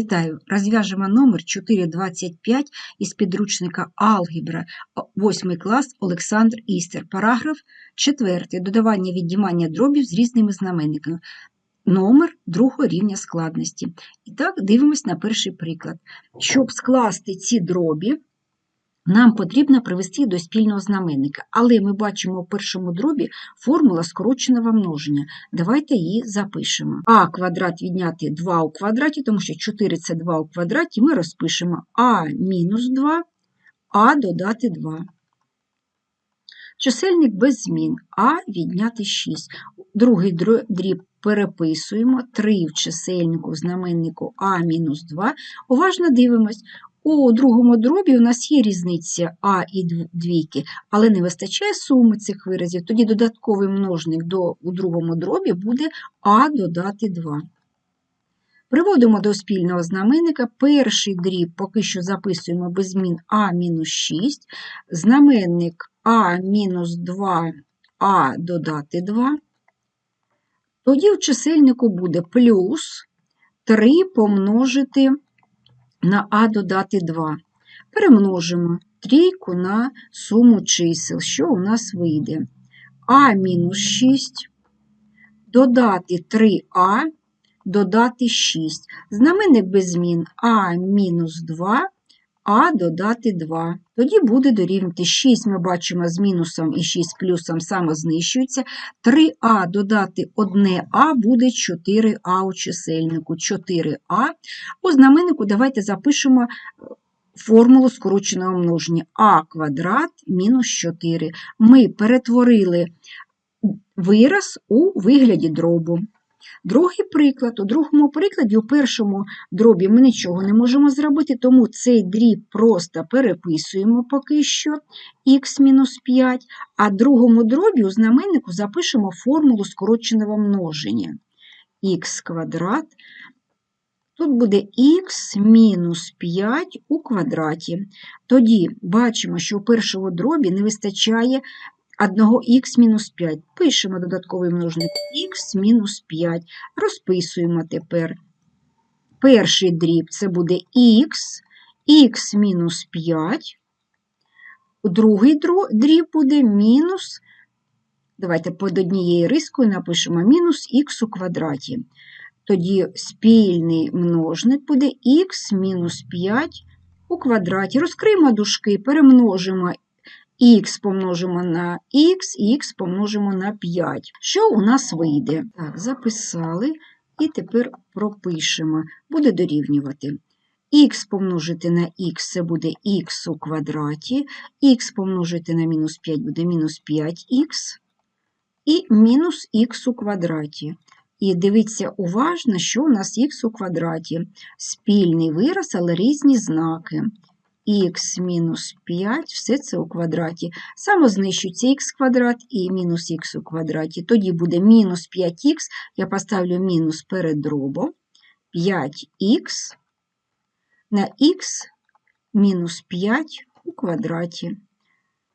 Вітаю! Розв'яжемо номер 425 із підручника Алгебра, 8 клас Олександр Істер. Параграф 4. Додавання віднімання дробів з різними знаменниками. Номер другого рівня складності. І так, дивимось на перший приклад. Щоб скласти ці дробі, нам потрібно привести до спільного знаменника, але ми бачимо у першому дробі формула скороченого множення. Давайте її запишемо. А квадрат відняти 2 у квадраті, тому що 4 це 2 у квадраті, ми розпишемо А мінус 2, А додати 2. Чисельник без змін А відняти 6. Другий дріб переписуємо 3 в чисельнику в знаменнику А мінус 2. Уважно дивимось. У другому дробі у нас є різниця А і двійки, але не вистачає суми цих виразів. Тоді додатковий множник до, у другому дробі буде А додати 2. Приводимо до спільного знаменника. Перший дріб поки що записуємо без змін А-6, знаменник А-2, А додати 2. Тоді в чисельнику буде плюс 3 помножити на А додати 2. Перемножимо трійку на суму чисел, що у нас вийде. А мінус 6, додати 3А, додати 6. Знаменник без змін А мінус 2, А додати 2. Тоді буде дорівнювати 6, ми бачимо з мінусом і 6 плюсом самознищується. 3А додати 1А буде 4А у чисельнику. 4А. У знаменнику давайте запишемо формулу скороченого множення. А квадрат мінус 4. Ми перетворили вираз у вигляді дробу. Другий приклад. У другому прикладі, у першому дробі ми нічого не можемо зробити, тому цей дріб просто переписуємо поки що х-5, а другому дробі у знаменнику запишемо формулу скороченого множення. х квадрат. Тут буде х мінус 5 у квадраті. Тоді бачимо, що у першому дробі не вистачає 1х-5. Пишемо додатковий множник х мінус 5. Розписуємо тепер. Перший дріб це буде х, х мінус 5. Другий дріб буде мінус, давайте під однією рискою напишемо мінус х у квадраті. Тоді спільний множник буде х мінус 5 у квадраті. Розкриємо дужки, перемножимо х помножимо на х х помножимо на 5. Що у нас вийде? Так, записали і тепер пропишемо. Буде дорівнювати. Х помножити на х це буде х у квадраті, х помножити на мінус 5 буде мінус 5х і мінус х у квадраті. І дивіться уважно, що у нас х у квадраті. Спільний вираз, але різні знаки х мінус 5, все це у квадраті. Самознищується х квадрат і мінус х у квадраті. Тоді буде мінус 5х, я поставлю мінус перед дробом, 5х на х мінус 5 у квадраті.